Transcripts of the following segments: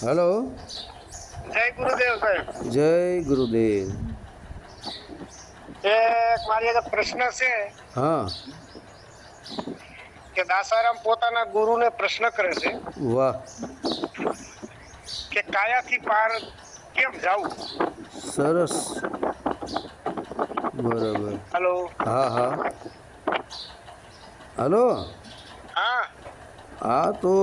Hello. જય ગુરુદેવ સાહેબ. જય ગુરુદેવ. એક મારી એક પ્રશ્ન છે હા. કે દાસારામ પોતાના ગુરુને પ્રશ્ન કરે છે વાહ. કે કાયાથી પાર કેમ જાવું સરસ. બરાબર. હેલો. હા હા. હેલો. હા. હા તો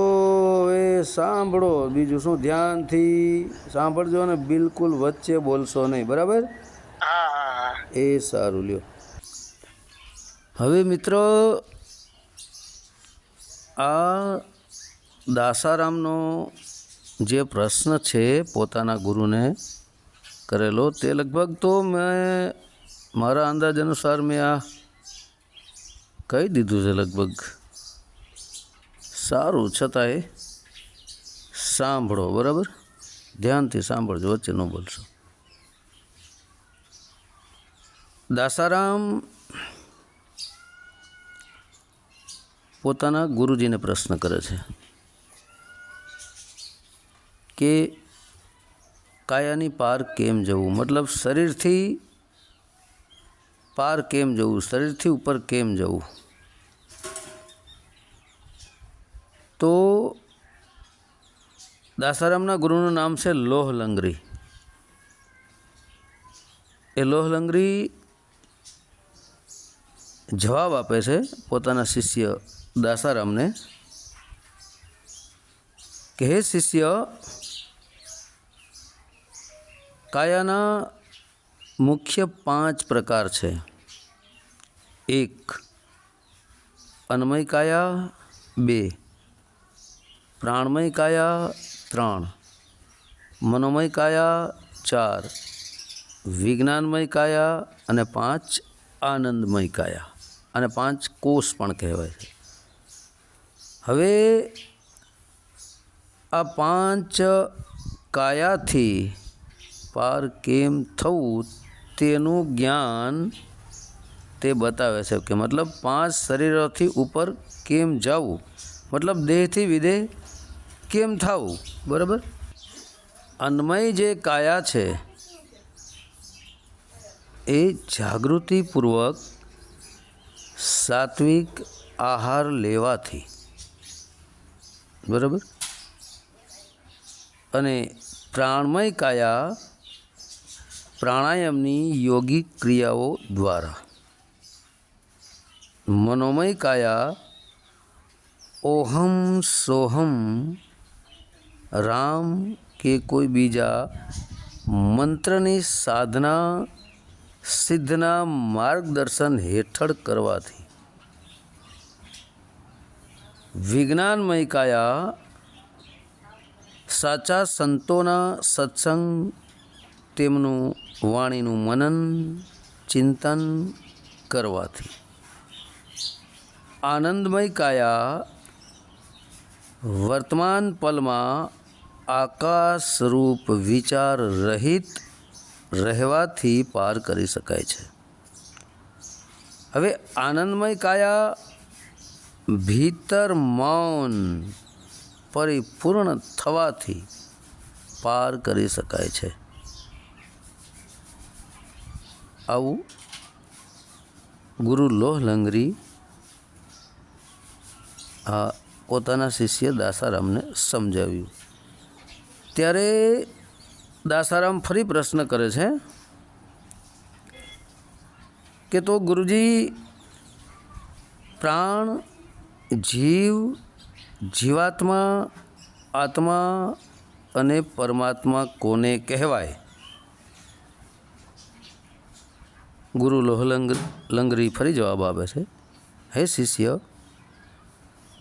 એ સાંભળો બીજું શું? ધ્યાનથી સાંભળજો ને બિલકુલ વચ્ચે બોલશો નહીં બરાબર? હા હા હા. એ સારું લ્યો. હવે મિત્રો આ દાસારામનો જે પ્રશ્ન છે પોતાના ગુરુને કરેલો તે લગભગ તો મેં મારા અંદાજ અનુસાર મેં આ કહી દીધું છે લગભગ. સારું છતાંય સાંભળો, બરાબર? ધ્યાનથી સાંભળજો, વચ્ચે ન બોલશો. દાસારામ પોતાના ગુરુજીને પ્રશ્ન કરે છે કે કાયાની પાર કેમ જવું? મતલબ શરીરથી પાર કેમ જવું? શરીરથી ઉપર કેમ જવું? તો દાસારામના ગુરુનું નામ છે લોહ લંગરી. એ લોહ લંગરી જવાબ આપે છે પોતાના શિષ્ય દાસારામને કે હે શિષ્ય, કાયાના મુખ્ય પાંચ પ્રકાર છે. એક અન્મય કાયા. બે પ્રાણમય કાયા ત્રણ, મનોમય કાયા ચાર, વિજ્ઞાનમય કાયા અને પાંચ આનંદમય કાયા. અને પાંચ કોષ પણ કહેવાય છે. હવે આ પાંચ કાયાથી પાર કેમ થવું તેનું જ્ઞાન તે બતાવે છે કે મતલબ પાંચ શરીરોથી ઉપર કેમ જવું? મતલબ દેહથી વિદેહ કેમ થવું? બરાબર? અન્મય જે કાયા છે, એ જાગૃતિપૂર્વક સાત્વિક આહાર લેવાથી. બરાબર? અને પ્રાણમય કાયા પ્રાણાયામની યોગિક ક્રિયાઓ દ્વારા. મનોમય કાયા ઓહમ સોહમ રામ કે કોઈ બીજા મંત્રની સાધના સિદ્ધના માર્ગદર્શન હેઠળ કરવાથી. વિજ્ઞાનમય કાયા સાચા સંતોના સત્સંગ તેમનું વાણીનું મનન, ચિંતન કરવાથી. આનંદમય કાયા વર્તમાન પલમાં આકાશ રૂપ વિચાર રહિત રહેવાથી પાર કરી શકાય છે. હવે આનંદમય કાયા, ભીતર મૌન પરિપૂર્ણ થવાથી પાર કરી શકાય છે. આવું ગુરુ લોહ લંગરી આ પોતાના શિષ્ય દાસારામને સમજાવ્યું. ત્યારે દાસારામ ફરી પ્રશ્ન કરે છે કે તો ગુરુજી, પ્રાણ, જીવ, જીવાત્મા, આત્મા અને પરમાત્મા કોને કહેવાય? ગુરુ લોહલંગ, લંગરી ફરી જવાબ આપે છે. હે શિષ્ય,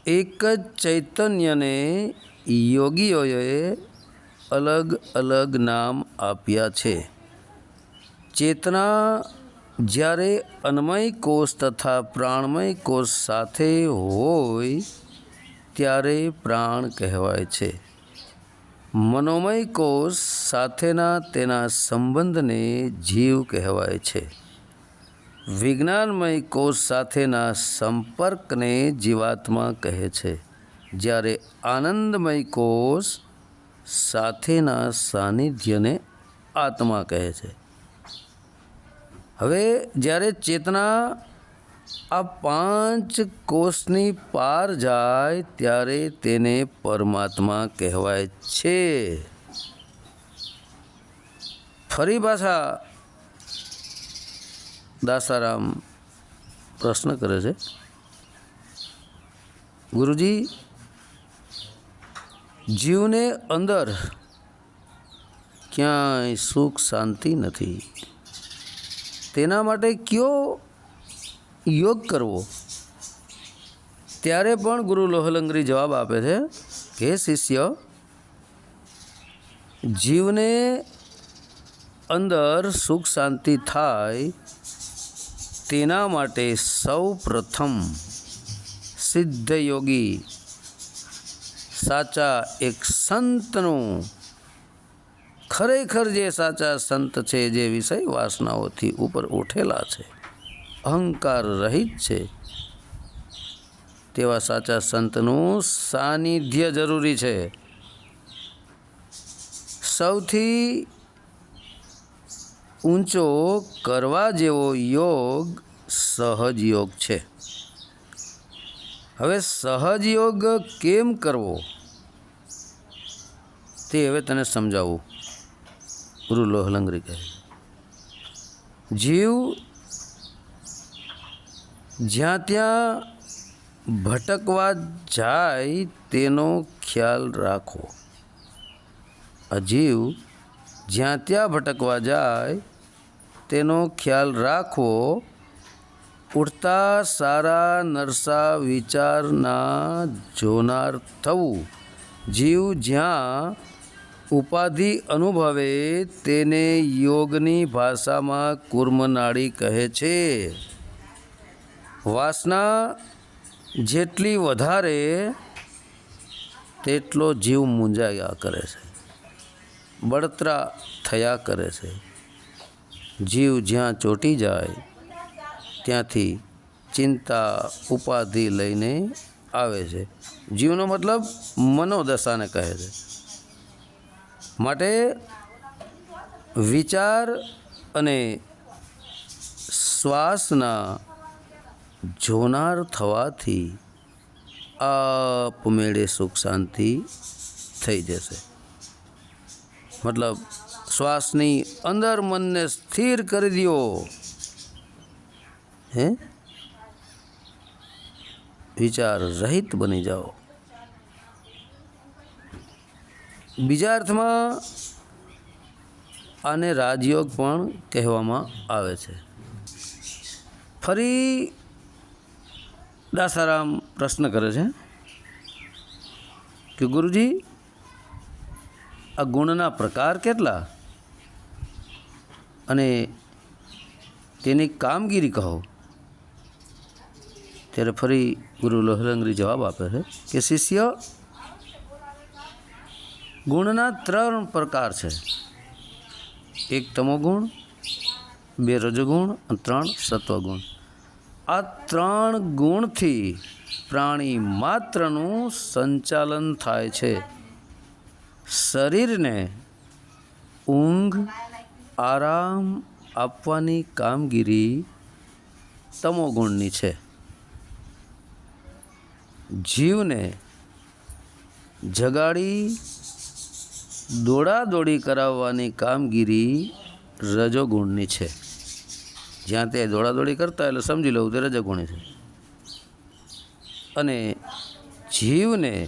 એક જ ચૈતન્યને યોગીઓએ અલગ અલગ નામ આપ્યા છે. ચેતના જ્યારે અન્મય કોષ તથા પ્રાણમય કોષ સાથે હોય ત્યારે પ્રાણ કહેવાય છે. મનોમય કોષ સાથેના તેના સંબંધને જીવ કહેવાય છે. વિજ્ઞાનમય કોષ સાથેના સંપર્કને જીવાત્મા કહે છે. જ્યારે આનંદમય કોષ સાથેના સાનિધ્યને આત્મા કહે છે. હવે જ્યારે ચેતના આ પાંચ કોષની પાર જાય ત્યારે તેને પરમાત્મા કહેવાય છે. ફરી પાછા દાસારામ પ્રશ્ન કરે છે. ગુરુજી જીવને અંદર ક્યાંય સુખ શાંતિ નથી. તેના માટે કયો યોગ કરવો? ત્યારે પણ ગુરુ લોહલંગરી જવાબ આપે છે કે શિષ્ય, જીવને અંદર સુખ શાંતિ થાય તેના માટે સૌ પ્રથમ સિદ્ધ યોગી સાચા એક સંતનું ખરેખર જે સાચા સંત છે, જે વિષય વાસનાઓથી ઉપર ઉઠેલા છે, અહંકાર રહિત છે, તેવા સાચા સંતનું સાનિધ્ય જરૂરી છે. સૌથી ઊંચો કરવા જેવો યોગ સહજ યોગ છે. હવે સહજ યોગ કેમ કરવો? તે હવે તને સમજાવું. ગુરુ લોહલંગરી કહે જીવ જ્યાં ત્યાં ભટકવા જાય તેનો ખ્યાલ રાખો. આ જીવ જ્યાં ત્યાં ભટકવા જાય તેનો ખ્યાલ રાખવો ઉડતા સારા નરસા વિચારના જોનાર થવું. જીવ જ્યાં ઉપાધિ અનુભવે તેને યોગની ભાષામાં કુર્મનાળી કહે છે. વાસના જેટલી વધારે, તેટલો જીવ મૂંઝાયા કરે છે. બળતરા થયા કરે છે. જીવ જ્યાં ચોંટી જાય, ત્યાંથી ચિંતા, ઉપાધિ લઈને આવે છે. જીવનો મતલબ મનોદશાને કહે છે. માટે વિચાર અને શ્વાસના જોનાર થવાથી આપમેળે સુખ શાંતિ થઈ જશે. મતલબ, શ્વાસની અંદર મનને સ્થિર કરી દો હે? વિચાર રહિત બની જાઓ. બીજા અર્થમાં, આને રાજયોગ પણ કહેવામાં આવે છે. ફરી દાસારામ પ્રશ્ન કરે છે કે ગુરુજી, આ ગુણના પ્રકાર કેટલા? અને તેની કામગીરી કહો. ત્યારે ફરી ગુરુ લોહલંગરી જવાબ આપે છે કે શિષ્ય ગુણના ત્રણ પ્રકાર છે. એક તમોગુણ બે રજોગુણ અને ત્રણ સત્વગુણ. આ ત્રણ ગુણથી પ્રાણી માત્રનું સંચાલન થાય છે. શરીરને ઊંઘ, આરામ આપવાની કામગીરી તમોગુણની છે. જીવને જગાડી દોડાદોડી કરાવવાની કામગીરી રજોગુણની છે. જ્યાં તે દોડાદોડી કરતા એટલે સમજી લઉં તે રજોગુણી છે. અને જીવને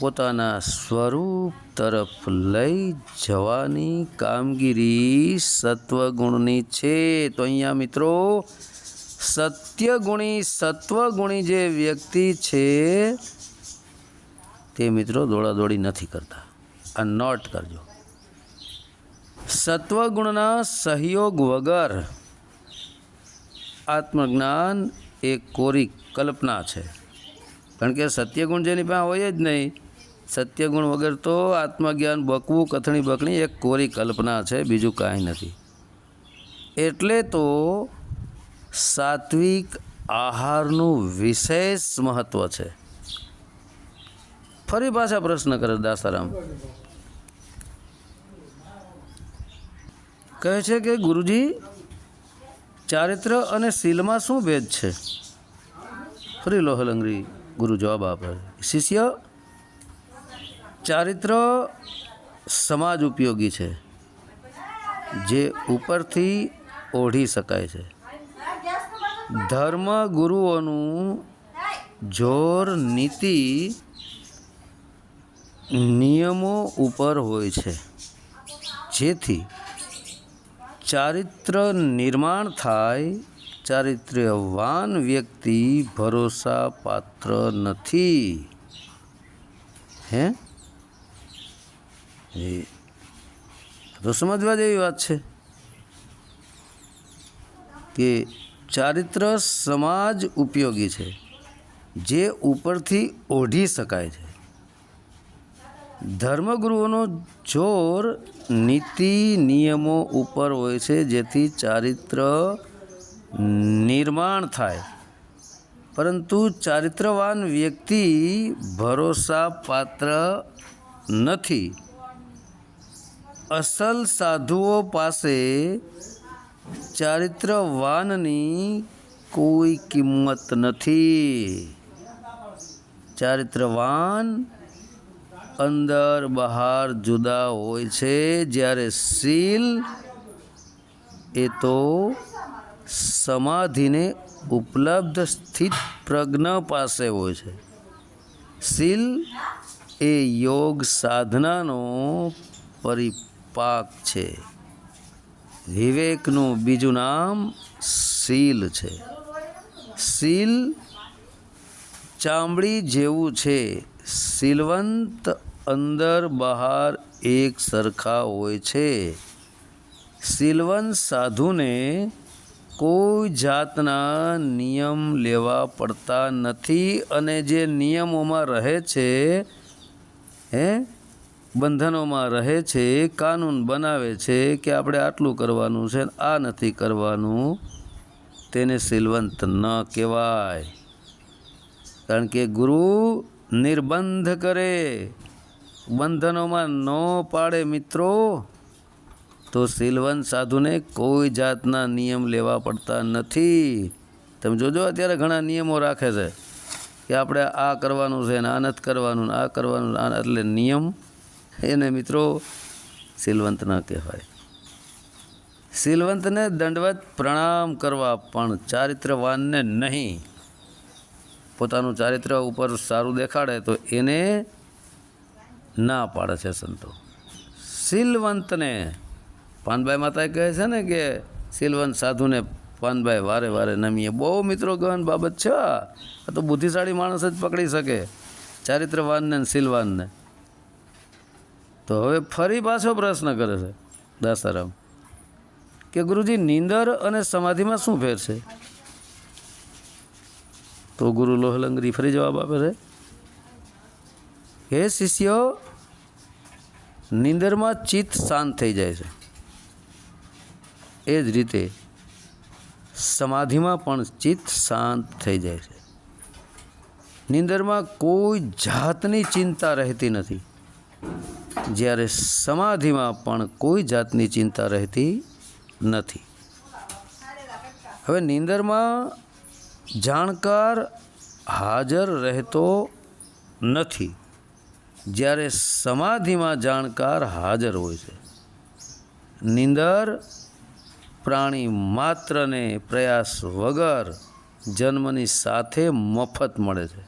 પોતાના સ્વરૂપ તરફ લઈ જવાની કામગીરી સત્વગુણની છે. તો અહીંયા મિત્રો, સત્યગુણી સત્વગુણી જે વ્યક્તિ છે તે મિત્રો દોડાદોડી નથી કરતા. આ નોટ કરજો. સત્વગુણના સહયોગ વગર આત્મજ્ઞાન એ કોરી કલ્પના છે. કારણ કે સત્યગુણ જેની પાસે હોય જ નહીં. સત્યગુણ વગર તો આત્મજ્ઞાન બકવું, કથણી બકણી એક કોરી કલ્પના છે, બીજું કાંઈ નથી. એટલે તો સાત્વિક આહારનું વિશેષ મહત્ત્વ છે. ફરી પાછા પ્રશ્ન કરે દાસારામ. કહે છે કે ગુરુજી, ચારિત્ર અને શીલમાં શું ભેદ છે? ફરી લોહલંગરી ગુરુ જવાબ આપે શિષ્ય, ચારિત્ર સમાજ ઉપયોગી છે, જે ઉપરથી ઓઢી શકાય છે. ધર્મ ગુરુઓનું જોર, નીતિ નિયમો ઉપર હોય છે, જેથી ચારિત્ર નિર્માણ થાય. ચારિત્ર્યવાન વ્યક્તિ ભરોસા પાત્ર નથી. હે? તો સમજવા જેવી વાત છે કે ચારિત્ર સમાજ ઉપયોગી છે, જે ઉપરથી ઓઢી શકાય છે. ધર્મગુરુઓનો જોર નીતિ નિયમો ઉપર હોય છે, જેથી ચારિત્ર નિર્માણ થાય. પરંતુ ચારિત્રવાન વ્યક્તિ ભરોસા પાત્ર નથી. અસલ સાધુઓ પાસે ચારિત્રવાનની કોઈ કિંમત નથી. ચારિત્રવાન અંદર બહાર જુદા હોય છે. જ્યારે શીલ એ તો સમાધિને ઉપલબ્ધ સ્થિત પ્રજ્ઞ પાસે હોય છે. શીલ એ યોગ સાધનાનો પરિપાક છે. વિવેકનું બીજું નામ શીલ છે. શીલ ચામડી જેવું છે. શીલવંત અંદર બહાર એક સરખા હોય છે. સિલવંત સાધુને કોઈ જાતના નિયમ લેવા પડતા નથી અને જે નિયમોમાં રહે છે, હે, બંધનોમાં રહે છે, કાનૂન બનાવે છે કે આપણે આટલું કરવાનું છે આ નથી કરવાનું, તેને સિલવંત ન કહેવાય. કારણ કે ગુરુ નિર્બંધ કરે. બંધનોમાં ન પાડે મિત્રો. તો શીલવંત સાધુને કોઈ જાતના નિયમ લેવા પડતા નથી. તમે જોજો, અત્યારે ઘણા નિયમો રાખે છે કે આપણે આ કરવાનું છે ને આ નથી કરવાનું આ કરવાનું આ એટલે નિયમ એને મિત્રો સિલવંત ન કહેવાય. શીલવંતને દંડવત પ્રણામ કરવા પણ ચારિત્રવાનને નહીં. પોતાનું ચારિત્ર ઉપર સારું દેખાડે તો એને ના પાડે છે સંતો. શીલવંતને, પાનભાઈ માતા કહે છે ને કે શીલવંત સાધુને, પાનભાઈ વારે વારે નમીએ, બહુ મિત્રો ગહન બાબત છે. આ તો બુદ્ધિશાળી માણસ જ પકડી શકે, ચારિત્રવાનને શીલવાનને. તો હવે ફરી પાછો પ્રશ્ન કરે છે દાસારામ કે, ગુરુજી, નીંદર અને સમાધિમાં શું ફેર છે? તો ગુરુ લોહલંગરી ફરી જવાબ આપે છે. હે શિષ્યો, નીંદરમાં ચિત્ત શાંત થઈ જાય છે. એ જ રીતે સમાધિમાં પણ ચિત્ત શાંત થઈ જાય છે. નીંદરમાં કોઈ જાતની ચિંતા રહેતી નથી. જ્યારે સમાધિમાં પણ કોઈ જાતની ચિંતા રહેતી નથી. હવે નીંદરમાં જાણકાર હાજર રહેતો નથી. જ્યારે સમાધિમાં જાણકાર હાજર હોય છે. નિંદર પ્રાણી માત્રને પ્રયાસ વગર જન્મની સાથે મફત મળે છે.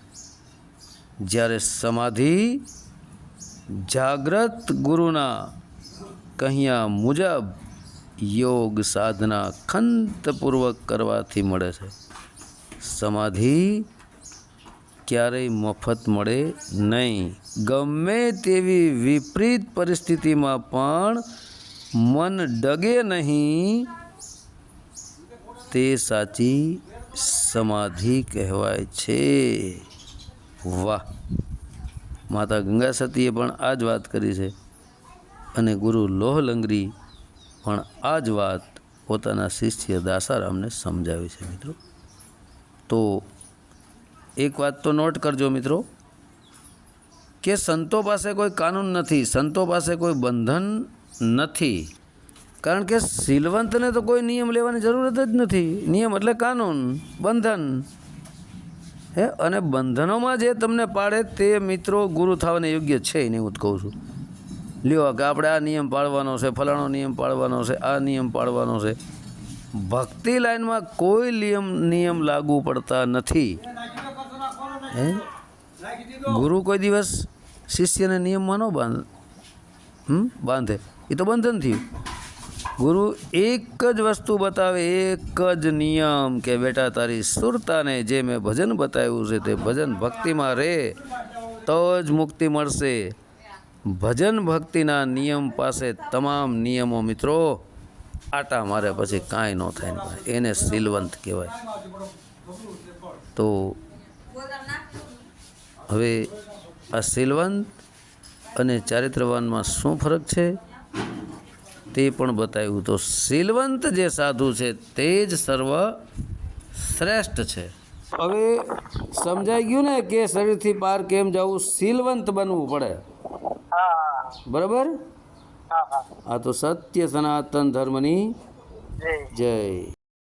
જ્યારે સમાધિ જાગ્રત ગુરુના કહ્યા મુજબ યોગ સાધના ખંતપૂર્વક કરવાથી મળે છે. સમાધિ ક્યારેય મફત મળે નહીં. ગમે તેવી વિપરીત પરિસ્થિતિમાં પણ મન ડગે નહીં, તે સાચી સમાધિ કહેવાય છે. વાહ! માતા ગંગા સતીએ પણ આ જ વાત કરી છે. અને ગુરુ લોહલંગરી પણ આ જ વાત પોતાના શિષ્ય દાસારામને સમજાવી છે મિત્રો. તો એક વાત તો નોટ કરજો મિત્રો, કે સંતો પાસે કોઈ કાનૂન નથી, સંતો પાસે કોઈ બંધન નથી. કારણ કે શીલવંતને તો કોઈ નિયમ લેવાની જરૂરત જ નથી. નિયમ એટલે કાનૂન, બંધન. હે? અને બંધનોમાં જે તમને પાડે તે મિત્રો ગુરુ થવાને યોગ્ય છે એને હું કહું છું. લ્યો, કે આપણે આ નિયમ પાળવાનો છે, ફલાણો નિયમ પાળવાનો છે, આ નિયમ પાળવાનો છે. ભક્તિ લાઈનમાં કોઈ નિયમ નિયમ લાગુ પડતા નથી. હે? ગુરુ કોઈ દિવસ શિષ્યને નિયમમાં ન બાંધ બાંધે. એ તો બંધન થયું. ગુરુ એક જ વસ્તુ બતાવે, એક જ નિયમ કે, બેટા, તારી સુરતાને જે મેં ભજન બતાવ્યું છે તે ભજન ભક્તિમાં રહે તો જ મુક્તિ મળશે. ભજન ભક્તિના નિયમ પાસે તમામ નિયમો મિત્રો આટા મારે પછી કાંઈ ન થાય એને શીલવંત કહેવાય. તો હવે આ શીલવંત અને ચારિત્રવાનમાં શું ફરક છે? તે પણ બતાવ્યું. તો શીલવંત જે સાધુ છે તે જ સર્વ શ્રેષ્ઠ છે. હવે સમજાઈ ગયું ને કે શરીરથી પાર કેમ જવું? શીલવંત બનવું પડે. બરાબર? આ તો સત્ય સનાતન ધર્મની જય.